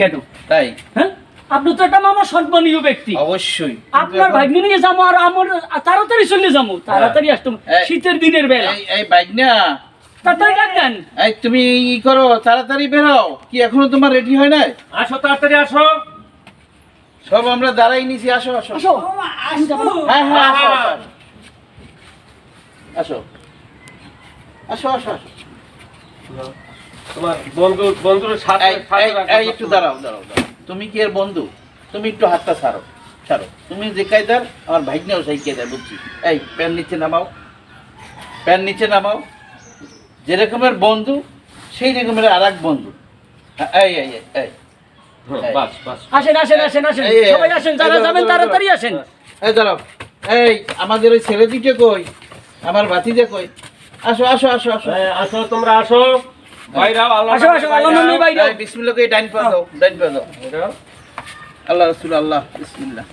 কেন? তাই? হ্যাঁ? আপনি তো একটা মামা সম্মানীয় ব্যক্তি। অবশ্যই। আপনার ভাগ্নি নিয়ে যাব আর আমার তাড়াতাড়ি চলে যাব। তাড়াতাড়ি আসতো শীতের দিনের বেলা। এই তাড়াতাড়ি এই তুমি ই করো তাড়াতাড়ি বেরাও। কি এখনও তোমার রেডি হয় নাই? আসো তাড়াতাড়ি আসো। সব আমরা দাঁড়াই নিছি আসো আসো। আসো। হ্যাঁ হ্যাঁ আসো আসো। আসো। আসো আসো আসো। তোমার বন্ধু বন্ধুর সাথে এই, এই, এই, একটু দাঁড়াও দাঁড়াও দাঁড়াও। তুমি কি এর বন্ধু? তুমি একটু হাতটা ছাড়ো ছাড়ো। তুমি যে কায়দার আমার ভাইগনেও সেই কায়দার বুঝছি? এই প্যান নিচে নামাও। প্যান নিচে নামাও। যেরকমের বন্ধু সেই রকমের আর এক বন্ধু। হ্যাঁ, এই এই এই, এই। বাস বাস। আসেন আসেন আসেন আসেন। এই, এই, সবাই আসেন যারা যাবেন তাড়াতাড়ি আসেন। এই দাঁড়াও এই আমাদের ওই ছেলে দুটো কই? আমার ভাতিজা কই? আসো আসো আসো আসো। আসো তোমরা আসো। বাইরাও আল্লাহ আসো, আসো, আল্লাহ নামে বাইরে। বিসমিল্লাহকে ডাইন পা দাও ডাইন পা দাও। আল্লাহ রসুল আল্লাহ বিসমিল্লাহ।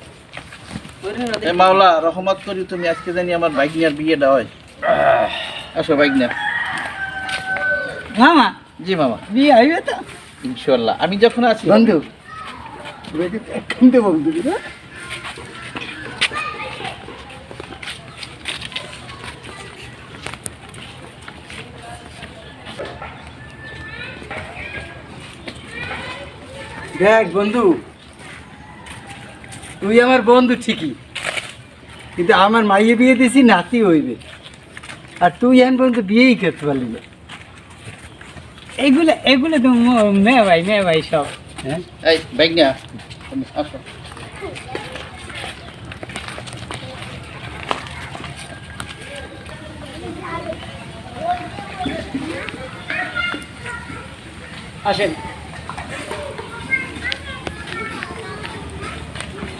এ মাওলা রহমত করি তুমি আজকে জানি আমার বাইকনিয়ার বিয়েটা হয়। আসো মামা? জি মামা। বিয়ে হইবে তো? ইনশাল্লাহ আমি যখন আছি বন্ধু। বন্ধু দেখ বন্ধু তুই আমার বন্ধু ঠিকই কিন্তু আমার মাইয়ে বিয়ে দিছি নাতি হইবে। আর তুই এখন পর্যন্ত বিয়েই করতে পারলি না। এগুলো এগুলো তো ম- মেয়ে ভাই মেয়ে ভাই সব। হ্যাঁ? এই আসো। আসেন।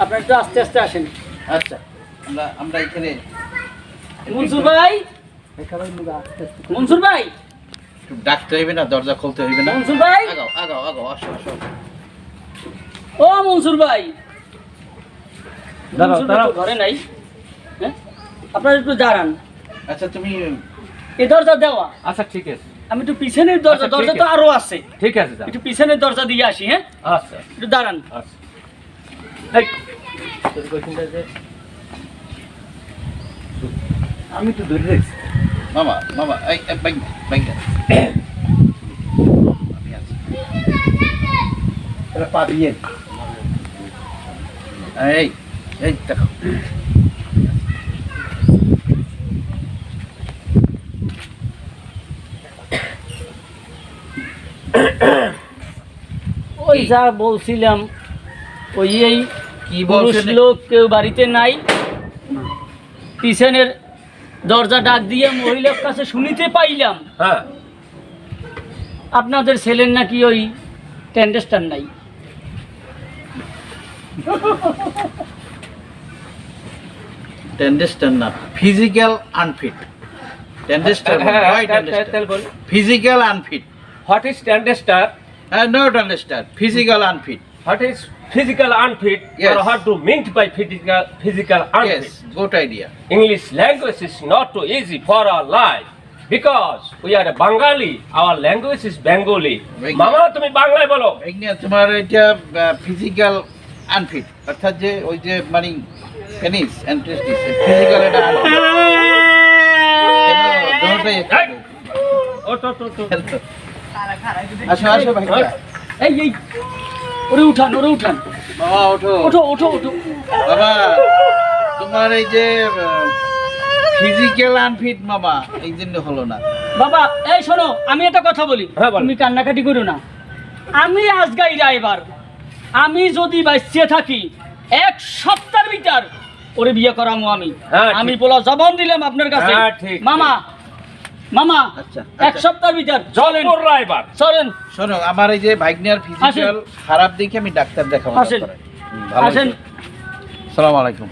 আপনার একটু আস্তে আস্তে আসেন। আচ্ছা আমরা আমরা এখানে মনসুর ভাই? মনসুর ভাই? একটু ডাকতে হইবে না দরজা খুলতে হইবে না। মনসুর ভাই? আগাও আগাও আগাও আসো আসো। ও মনসুর ভাই। দাঁড়াও, দাঁড়াও। ঘরে নাই হ্যাঁ? আপনারা একটু দাঁড়ান। আচ্ছা তুমি এই দরজা দেওয়া। আচ্ছা ঠিক আছে। আমি একটু পিছনের দরজা আচ্ছা, দরজা তো আরও আছে। ঠিক আছে যাও একটু পিছনের দরজা দিয়ে আসি হ্যাঁ? আচ্ছা। একটু দাঁড়ান। আচ্ছা। আমি তো ধরে রেখেছি। মামা মামা এই পাবি এই এই দেখো। ওই যা বলছিলাম ওই এই কি পুরুষ লোক কেউ বাড়িতে নাই। পিছনের দরজা ডাক দিয়ে মহিলার কাছে শুনিতে পাইলাম। হ্যাঁ। আপনাদের ছেলের নাকি ওই টেন্ডেস্টার নাই। টেন্ডেস্টার না ফিজিক্যাল আনফিট টেন্ডেস্টার টেন্ডেস্টার physical unfit what is standard no টেন্ডেস্টার physical আনফিট What is physical unfit Yes. or what do meant by physical physical unfit? Yes good idea English language is not too easy for our life because we are a Bengali. Our language is Bengali. মামা তুমি বাংলায় বলো তোমার এটা physical unfit অর্থাৎ যে ওই যে মানে পেনিস এন্ড টেস্টিস ফিজিক্যাল এটা unfit। আসো আসো ভাই এই এই ওরে উঠান ওরে উঠান। বাবা ওঠো। ওঠো ওঠো ওঠো। বাবা তোমার এই যে ফিজিক্যাল আনফিট মামা এই জন্য হলো না। বাবা এই শোনো আমি একটা কথা বলি। হ্যাঁ। তুমি কান্নাকাটি করো না। আমি আজ আজগাই ড্রাইভার আমি যদি বাঁচিয়ে থাকি এক সপ্তাহের ভিতর ওরে বিয়ে করামো আমি। হ্যাঁ, আমি বলা জবান দিলাম আপনার কাছে। হ্যাঁ, ঠিক, মামা মামা আচ্ছা, এক আচ্ছা। সপ্তাহের ভিতর চলেন। রায়বার চলেন। শোনো আমার এই যে ভাইগনিয়ার ফিজিক্যাল খারাপ দেখে আমি ডাক্তার দেখাবো আসেন। ভালো আসেন। সালাম আলাইকুম।